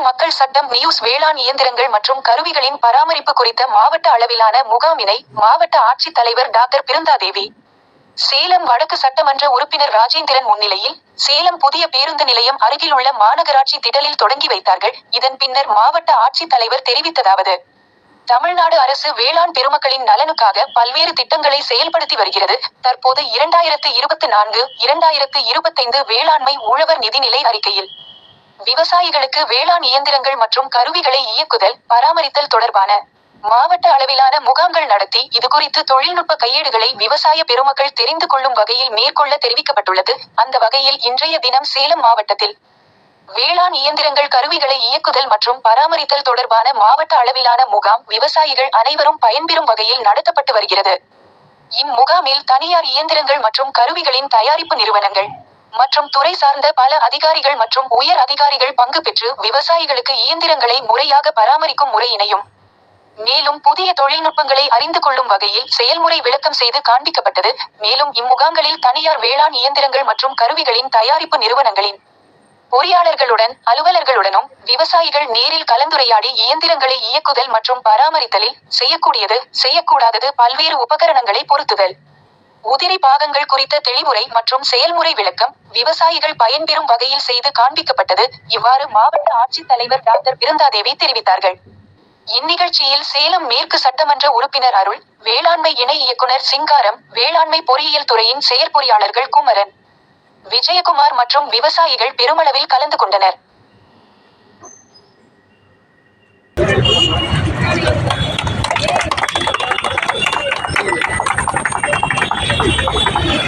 சேலம் மக்கள் சட்டம் நியூஸ் வேளாண் இயந்திரங்கள் மற்றும் கருவிகளின் பராமரிப்பு குறித்த மாவட்ட அளவிலான முகாமினை மாவட்ட ஆட்சித் தலைவர் டாக்டர் பிருந்தாதேவி. சேலம் வடக்கு சட்டமன்ற உறுப்பினர் ராஜேந்திரன் முன்னிலையில் சேலம் புதிய பேருந்து நிலையம் அருகில் உள்ள மாநகராட்சி திடலில் தொடங்கி வைத்தார்கள். இதன் பின்னர் மாவட்ட ஆட்சித் தலைவர் தெரிவித்ததாவது தமிழ்நாடு அரசு வேளாண் பெருமக்களின் நலனுக்காக பல்வேறு திட்டங்களை செயல்படுத்தி வருகிறது. தற்போது இரண்டாயிரத்து இருபத்தி நான்கு இரண்டாயிரத்து இருபத்தைந்து வேளாண்மை உழவர் நிதிநிலை அறிக்கையில் விவசாயிகளுக்கு வேளாண் இயந்திரங்கள் மற்றும் கருவிகளை இயக்குதல் பராமரித்தல் தொடர்பான மாவட்ட அளவிலான முகாம்கள் நடத்தி இதுகுறித்து தொழில்நுட்ப கையேடுகளை விவசாய பெருமக்கள் தெரிந்து கொள்ளும் வகையில் மேற்கொள்ள தெரிவிக்கப்பட்டுள்ளது. அந்த வகையில் இன்றைய தினம் சேலம் மாவட்டத்தில் வேளாண் இயந்திரங்கள் கருவிகளை இயக்குதல் மற்றும் பராமரித்தல் தொடர்பான மாவட்ட அளவிலான முகாம் விவசாயிகள் அனைவரும் பயன்பெறும் வகையில் நடத்தப்பட்டு வருகிறது. இம்முகாமில் தனியார் இயந்திரங்கள் மற்றும் கருவிகளின் தயாரிப்பு நிறுவனங்கள் மற்றும் துறை சார்ந்த பல அதிகாரிகள் மற்றும் உயர் அதிகாரிகள் பங்கு பெற்று விவசாயிகளுக்கு இயந்திரங்களை முறையாக பராமரிக்கும் முறையினையும் மேலும் புதிய தொழில்நுட்பங்களை அறிந்து கொள்ளும் வகையில் செயல்முறை விளக்கம் செய்து காண்பிக்கப்பட்டது. மேலும் இம்முகாங்களில் தனியார் வேளாண் இயந்திரங்கள் மற்றும் கருவிகளின் தயாரிப்பு நிறுவனங்களின் பொறியாளர்களுடன் அலுவலர்களுடனும் விவசாயிகள் நேரில் கலந்துரையாடி இயந்திரங்களை இயக்குதல் மற்றும் பராமரித்தலில் செய்யக்கூடியது செய்யக்கூடாதது பல்வேறு உபகரணங்களை பொருத்துதல். உதிரி பாகங்கள் குறித்த தெளிவுரை மற்றும் செயல்முறை விளக்கம் விவசாயிகள் பயன்பெறும் வகையில் செய்து காண்பிக்கப்பட்டது. இவ்வாறு மாவட்ட ஆட்சித் தலைவர் டாக்டர் பிருந்தாதேவி தெரிவித்தார்கள். இந்நிகழ்ச்சியில் சேலம் மேற்கு சட்டமன்ற உறுப்பினர் அருள் வேளாண்மை இணை இயக்குனர் சிங்காரம் வேளாண்மை பொறியியல் துறையின் செயற்பொறியாளர்கள் குமரன் விஜயகுமார் மற்றும் விவசாயிகள் பெருமளவில் கலந்து கொண்டனர்.